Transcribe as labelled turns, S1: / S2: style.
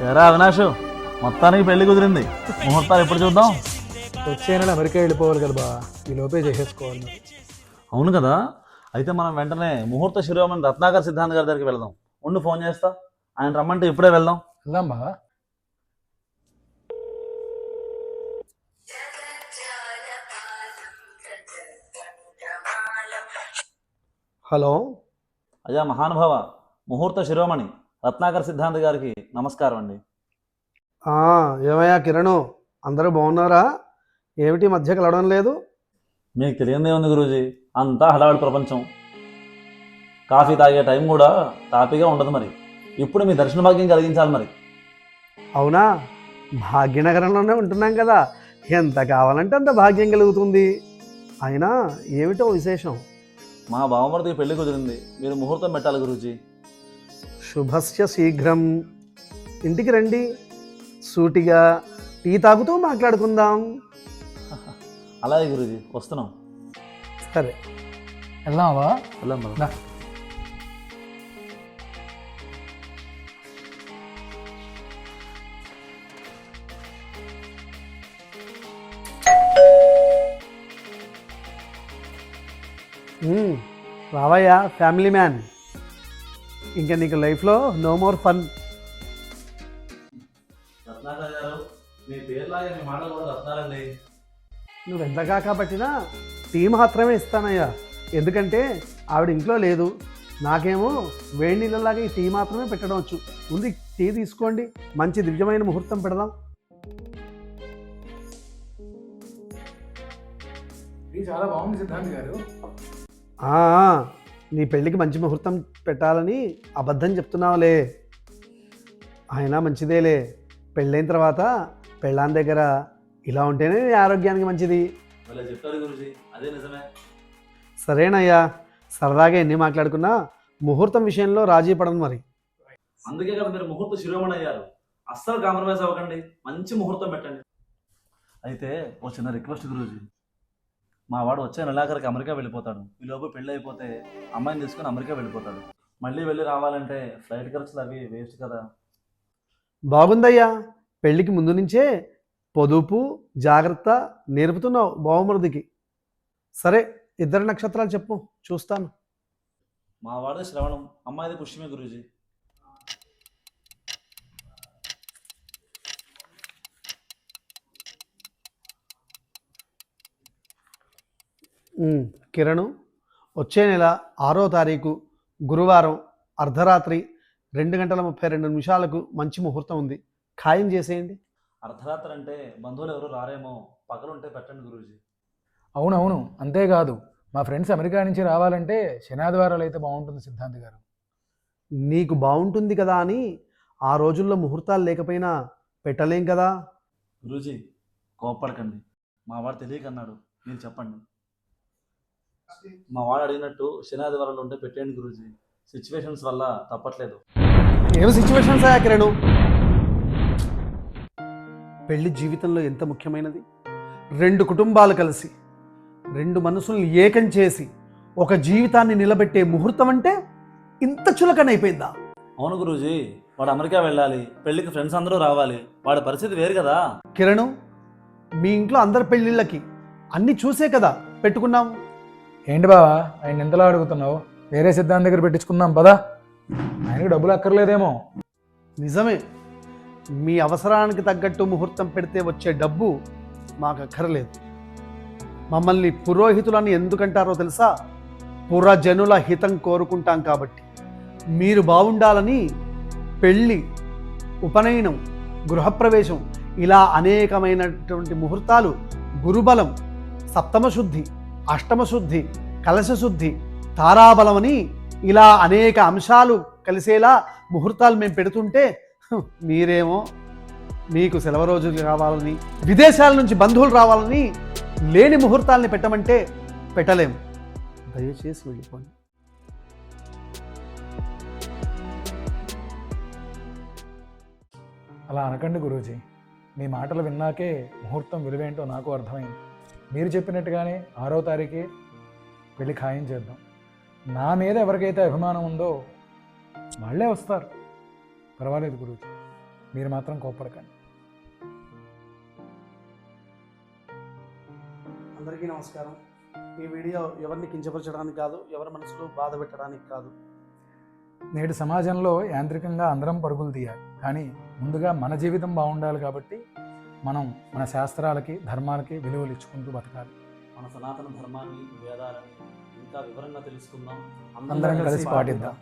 S1: ఎరా అవినాష్ మొత్తానికి పెళ్ళి కుదిరింది. ముహూర్తాలు ఎప్పుడు చూద్దాం?
S2: వచ్చే నెల అమెరికా వెళ్ళిపోవాలి కదా బా. ఈ లోపే చేసేసుకోవాలి.
S1: అవును కదా. అయితే మనం వెంటనే ముహూర్త శిరోమణి రత్నాకర్ సిద్ధాంత్ గారి దగ్గరికి వెళ్దాం. ఉండు ఫోన్ చేస్తా. ఆయన రమ్మంటే ఇప్పుడే వెళ్దాం.
S2: వెళ్దాం బా. హలో?
S1: అయ్యా మహానుభావ ముహూర్త శిరోమణి. రత్నాకర్ సిద్ధాంత్ గారికి నమస్కారం అండి.
S3: ఏమయ్యా కిరణ్ అందరూ బాగున్నారా? ఏమిటి మధ్య కలవడం లేదు?
S1: మీకు తెలియదే ఉంది గురూజీ అంతా హడావిడి ప్రపంచం. కాఫీ తాగే టైం కూడా తాపీగా ఉండదు మరి. ఇప్పుడు మీ దర్శన భాగ్యం కలిగించాలి మరి.
S3: అవునా? భాగ్యనగరంలోనే ఉంటున్నాం కదా. ఎంత కావాలంటే అంత భాగ్యం కలుగుతుంది. అయినా ఏమిటో విశేషం?
S1: మా బావమరిదికి పెళ్ళి కుదిరింది. మీరు ముహూర్తం పెట్టాలి గురూజీ.
S3: శుభస్య శీఘ్రం. ఇంటికి రండి. సూటిగా టీ తాగుతూ మాట్లాడుకుందాం.
S1: అలాగే గురూజీ వస్తున్నాం.
S3: సరే.
S2: వెళ్దామా?
S1: వెళ్దాం.
S3: రావయ్యా ఫ్యామిలీ మ్యాన్. ఇంకా నీకు లైఫ్లో నో మోర్ ఫన్. నువ్వు ఎంత కాకపట్టినా టీ మాత్రమే ఇస్తానయ్యా. ఎందుకంటే ఆవిడ ఇంట్లో లేదు. నాకేమో వేడి నీళ్ళలాగా ఈ టీ మాత్రమే పెట్టడం వచ్చు. ముందు టీ తీసుకోండి. మంచి దివ్యమైన ముహూర్తం పెడదాం.
S2: చాలా బాగుంది సిద్ధాంత్ గారు.
S3: ఆ, నీ పెళ్ళికి మంచి ముహూర్తం పెట్టాలని అబద్ధం చెప్తున్నావులే. అయినా మంచిదేలే. పెళ్ళైన తర్వాత పెళ్ళాన్ దగ్గర ఇలా ఉంటేనే నీ ఆరోగ్యానికి మంచిది.
S1: ఇలా చెప్పారు గురూజీ. అదే నిజమే.
S3: సరేనయ్యా సరదాగా ఎన్ని మాట్లాడుకున్నా ముహూర్తం విషయంలో రాజీ పడను మరి.
S1: అందుకే కదా మీరు ముహూర్త శిరోమణి అయ్యారు. అస్సలు కాంప్రమైజ్ అవ్వకండి. మంచి ముహూర్తం పెట్టండి. అయితే ఓ చిన్న రిక్వెస్ట్ గురూజీ. మా వాడు వచ్చే నెలాఖరికి అమెరికా వెళ్ళిపోతాడు. ఈ లోపు పెళ్ళి అయిపోతే అమ్మాయిని తీసుకుని అమెరికా వెళ్ళిపోతాడు. మళ్ళీ వెళ్ళి రావాలంటే ఫ్లైట్ ఖర్చులు అవి వేస్ట్ కదా.
S3: బాగుందయ్యా. పెళ్ళికి ముందు నుంచే పొదుపు జాగ్రత్త నేర్పుతున్నావు బావమరుదికి. సరే ఇద్దరు నక్షత్రాలు చెప్పు చూస్తాను.
S1: మా వాడిది శ్రవణం అమ్మాయిది పుష్యమే గురూజీ.
S3: కిరణు వచ్చే నెల ఆరో తారీఖు గురువారం అర్ధరాత్రి రెండు గంటల ముప్పై రెండు నిమిషాలకు మంచి ముహూర్తం ఉంది. ఖాయం చేసేయండి.
S1: అర్ధరాత్రి అంటే బంధువులు ఎవరు రారేమో పగలుంటే పెట్టండి గురూజీ.
S2: అవునవును అంతేకాదు. మా ఫ్రెండ్స్ అమెరికా నుంచి రావాలంటే శనాదివారాలు అయితే బాగుంటుంది సిద్ధాంత్ గారు.
S3: నీకు బాగుంటుంది కదా అని ఆ రోజుల్లో ముహూర్తాలు లేకపోయినా పెట్టలేం కదా?
S1: గురూజీ కోప్పడకండి. మా వాడు తెలియకన్నాడు. మీరు చెప్పండి. మా వాడు అడిగినట్టు శనాదివారాలు ఉంటే పెట్టండి గురూజీ. సిచ్యువేషన్స్ వల్ల తప్పట్లేదు.
S3: ఏం సిచ్యువేషన్స్ అయ్యా కిరణు పెళ్ళి జీవితంలో ఎంత ముఖ్యమైనది? రెండు కుటుంబాలు కలిసి రెండు మనసుల్ని ఏకం చేసి ఒక జీవితాన్ని నిలబెట్టే ముహూర్తం అంటే ఇంత చులకనైపోయిందా?
S1: అవును గురూజీ వాడు అమెరికా వెళ్ళాలి పెళ్ళికి ఫ్రెండ్స్ అందరూ రావాలి వాడి పరిస్థితి వేరు కదా.
S3: కిరణు మీ ఇంట్లో అందరి పెళ్ళిళ్ళకి అన్ని చూసే కదా పెట్టుకున్నాం
S2: ఏంటి బావా ఆయన ఎంతలా అడుగుతున్నావు? వేరే సిద్ధాంత దగ్గర పెట్టించుకుందాం పదా. ఆయనకి డబ్బులు అక్కర్లేదేమో.
S3: నిజమే. మీ అవసరానికి తగ్గట్టు ముహూర్తం పెడితే వచ్చే డబ్బు మాకు అక్కర్లేదు. మమ్మల్ని పురోహితులని ఎందుకంటారో తెలుసా? పురజనుల హితం కోరుకుంటాం కాబట్టి. మీరు బాగుండాలని పెళ్ళి ఉపనయనం గృహప్రవేశం ఇలా అనేకమైనటువంటి ముహూర్తాలు గురుబలం సప్తమ శుద్ధి అష్టమ శుద్ధి కలశ శుద్ధి తారాబలమని ఇలా అనేక అంశాలు కలిసేలా ముహూర్తాలు మేము పెడుతుంటే మీరేమో మీకు సెలవు రోజులు కావాలని విదేశాల నుంచి బంధువులు రావాలని లేని ముహూర్తాలని పెట్టమంటే పెట్టలేము దయచేసి వెళ్ళిపోండి.
S2: అలా అనకండి గురూజీ. మీ మాటలు విన్నాకే ముహూర్తం విలువేంటో నాకు అర్థమైంది. మీరు చెప్పినట్టుగానే ఆరో తారీఖే వెళ్ళి ఖాయం చేద్దాం. నా మీద ఎవరికైతే అభిమానం ఉందో వాళ్ళే వస్తారు. పర్వాలేదు గురూజీ మీరు మాత్రం కోప్పడకండి.
S3: అందరికీ నమస్కారం. ఈ వీడియో ఎవరిని కించపరచడానికి కాదు ఎవరి మనసులో బాధ పెట్టడానికి కాదు.
S2: నేటి సమాజంలో యాంత్రికంగా అందరం పరుగులు తీయాలి. కానీ ముందుగా మన జీవితం బాగుండాలి కాబట్టి మనం మన శాస్త్రాలకి ధర్మాలకి విలువలు ఇచ్చుకుంటూ బతకాలి.
S1: మన సనాతన ధర్మాన్ని వేదాలని ఇంకా వివరంగా తెలుసుకుందాం.
S2: అందరం కలిసి పాటిద్దాం.